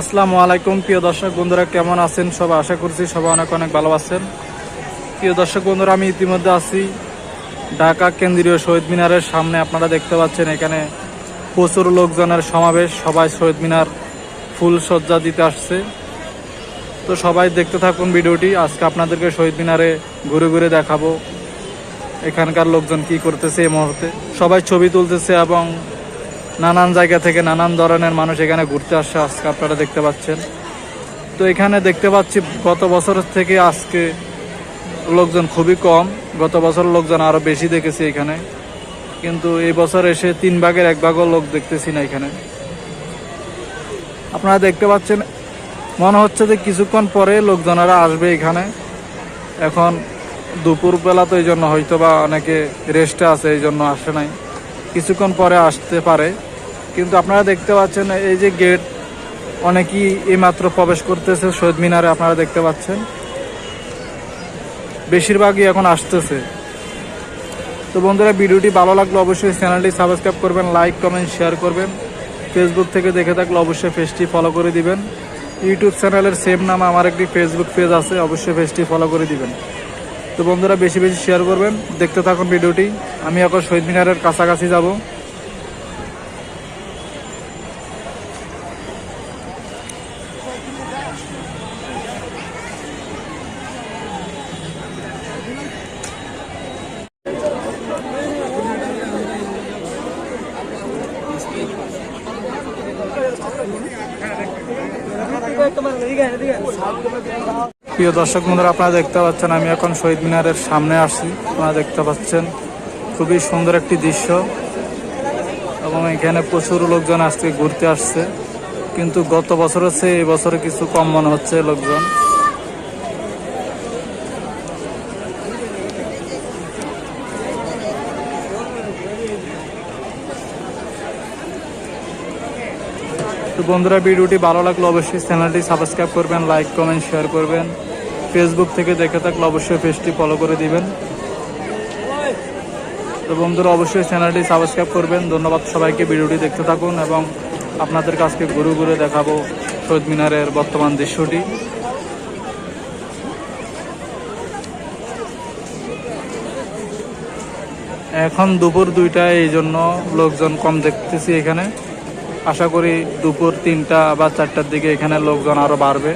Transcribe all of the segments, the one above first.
আসসালামু আলাইকুম, প্রিয় দর্শক বন্ধুরা, কেমন আছেন? সবাই আশা করছি সবাই অনেক অনেক ভালো আছেন। প্রিয় দর্শক বন্ধুরা, আমি ইতিমধ্যে আছি ঢাকা কেন্দ্রীয় শহীদ মিনারের সামনে। আপনারা দেখতে পাচ্ছেন এখানে প্রচুর লোকজনের সমাবেশ। সবাই শহীদ মিনার ফুল সজ্জা দিতে আসছে। তো সবাই দেখতে থাকুন ভিডিওটি। আজকে আপনাদেরকে শহীদ মিনারে ঘুরে ঘুরে দেখাবো। এখানকার লোকজন কি করতেছে এই মুহূর্তে। সবাই ছবি তুলতেছে এবং নানান জায়গা থেকে নানান ধরনের মানুষ এখানে ঘুরতে আসছে আজকে, আপনারা দেখতে পাচ্ছেন। তো এখানে দেখতে পাচ্ছি গত বছর থেকে আজকে লোকজন খুবই কম, গত বছর লোকজন আরও বেশি দেখেছি এখানে। কিন্তু এই বছর এসে তিন ভাগের এক ভাগও লোক দেখতেছি না এখানে। আপনারা দেখতে পাচ্ছেন, মনে হচ্ছে যে কিছুক্ষণ পরে লোকজনেরা আসবে এখানে। এখন দুপুর বেলা তো এই জন্য হয়তো বা অনেকে রেস্টে আছে, এই জন্য আসে নাই। কিছুক্ষণ পরে আসতে পারে। কিন্তু আপনারা দেখতে পাচ্ছেন এই যে গেট অনেকেই এইমাত্র প্রবেশ করতেছে, শহীদ মিনারে আপনারা দেখতে পাচ্ছেন। বেশিরভাগই এখন আসতেছে। তো বন্ধুরা, ভিডিওটি ভালো লাগলে অবশ্যই চ্যানেলটি সাবস্ক্রাইব করবেন, লাইক, কমেন্ট, শেয়ার করবেন। ফেসবুক থেকে দেখে থাকলে অবশ্যই পেজটি ফলো করে দিবেন। ইউটিউব চ্যানেলের সেম নাম আমার একটি ফেসবুক পেজ আছে, অবশ্যই পেজটি ফলো করে দিবেন। তো বন্ধুরা, বেশি বেশি শেয়ার করবেন। দেখতে থাকুন ভিডিওটি। আমি এখন শহীদ মিনারের কাছাকাছি যাব। প্রিয় দর্শক বন্ধুরা, আপনারা দেখতে পাচ্ছেন আমি এখন শহীদ মিনারের সামনে আসছি। আপনারা দেখতে পাচ্ছেন খুবই সুন্দর একটি দৃশ্য এবং এখানে প্রচুর লোকজন আজকে ঘুরতে আসছে। কিন্তু গত বছর হচ্ছে, এই বছরে কিছু কম মনে হচ্ছে লোকজন। তো বন্ধুরা, ভিডিওটি ভালো লাগলে অবশ্যই চ্যানেলটি সাবস্ক্রাইব করবেন লাইক কমেন্ট শেয়ার করবেন। ফেসবুক থেকে দেখে থাকলে অবশ্যই পেজটি ফলো করে দিবেন। তো বন্ধুরা, অবশ্যই চ্যানেলটি সাবস্ক্রাইব করবেন। ধন্যবাদ সবাইকে ভিডিওটি দেখতে থাকুন এবং আপনাদের কাছকে ঘুরে ঘুরে দেখাবো শহীদ মিনারের বর্তমান দৃশ্যটি। এখন দুপুর দুইটায়, এই জন্য লোকজন কম দেখতেছি এখানে। আশা করি দুপুর তিনটা বা চারটার দিকে এখানে লোকজন আরও বাড়বে।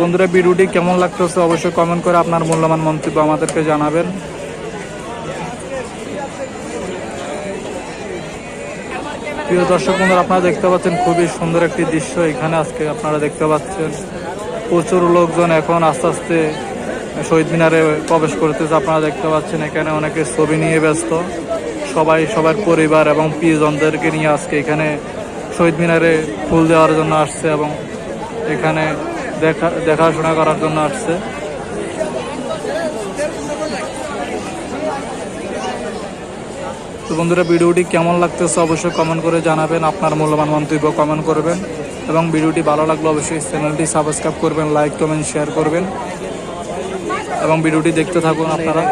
বন্ধুরা, ভিডিওটি কেমন লাগতেছে অবশ্যই কমেন্ট করে আপনার মূল্যবান মন্তব্য আমাদেরকে জানাবেন। প্রিয় দর্শক বন্ধুরা, আপনারা দেখতে পাচ্ছেন খুবই সুন্দর একটি দৃশ্য। এখানে আজকে আপনারা দেখতে পাচ্ছেন প্রচুর লোকজন এখন আস্তে আস্তে শহীদ মিনারে প্রবেশ করতেছে। আপনারা দেখতে পাচ্ছেন এখানে অনেকে ছবি নিয়ে ব্যস্ত। সবাই, সবার পরিবার এবং প্রিয়জনদেরকে নিয়ে আজকে এখানে শহীদ মিনারে ফুল দেওয়ার জন্য আসছে এবং এখানে দেখা, দেখাশোনা করার জন্য আসছে। তো বন্ধুরা, ভিডিওটি কেমন লাগতেছে অবশ্যই কমেন্ট করে জানাবেন। আপনার মূল্যবান মন্তব্য কমেন্ট করবেন। এবং ভিডিওটি ভালো লাগলে অবশ্যই চ্যানেলটি সাবস্ক্রাইব করবেন লাইক কমেন্ট শেয়ার করবেন। এবং ভিডিওটি দেখতে থাকুন আপনারা।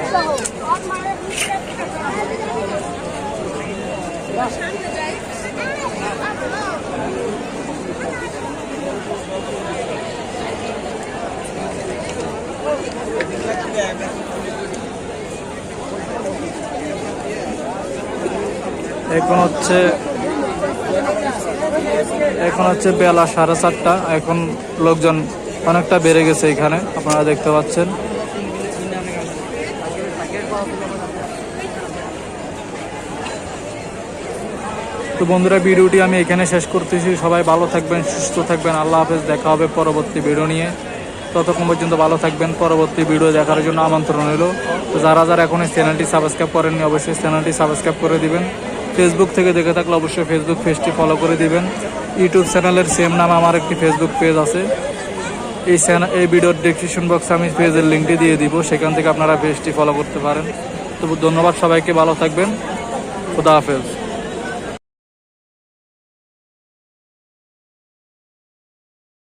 এখন হচ্ছে এখন হচ্ছে বেলা সাড়ে চারটা। এখন লোকজন অনেকটা বেড়ে গেছে এখানে, আপনারা দেখতে পাচ্ছেন। তো বন্ধুরা, ভিডিওটি আমি এখানে শেষ করতেছি। সবাই ভালো থাকবেন, সুস্থ থাকবেন। আল্লাহ হাফেজ। দেখা হবে পরবর্তী ভিডিও নিয়ে। ততক্ষণ পর্যন্ত ভালো থাকবেন। পরবর্তী ভিডিও দেখার জন্য আমন্ত্রণ হলো তো যারা যারা এখন এই চ্যানেলটি সাবস্ক্রাইব করেননি, অবশ্যই চ্যানেলটি সাবস্ক্রাইব করে দিবেন। ফেসবুক থেকে দেখে থাকলে অবশ্যই ফেসবুক পেজটি ফলো করে দিবেন। ইউটিউব চ্যানেলের সেম নাম আমার একটি ফেসবুক পেজ আছে। এই চ্যানেল এই ভিডিওর ডিসক্রিপশন বক্সে আমি পেজের লিঙ্কটি দিয়ে দিব। সেখান থেকে আপনারা পেজটি ফলো করতে পারেন। তো ধন্যবাদ সবাইকে। ভালো থাকবেন। খুদা হাফেজ।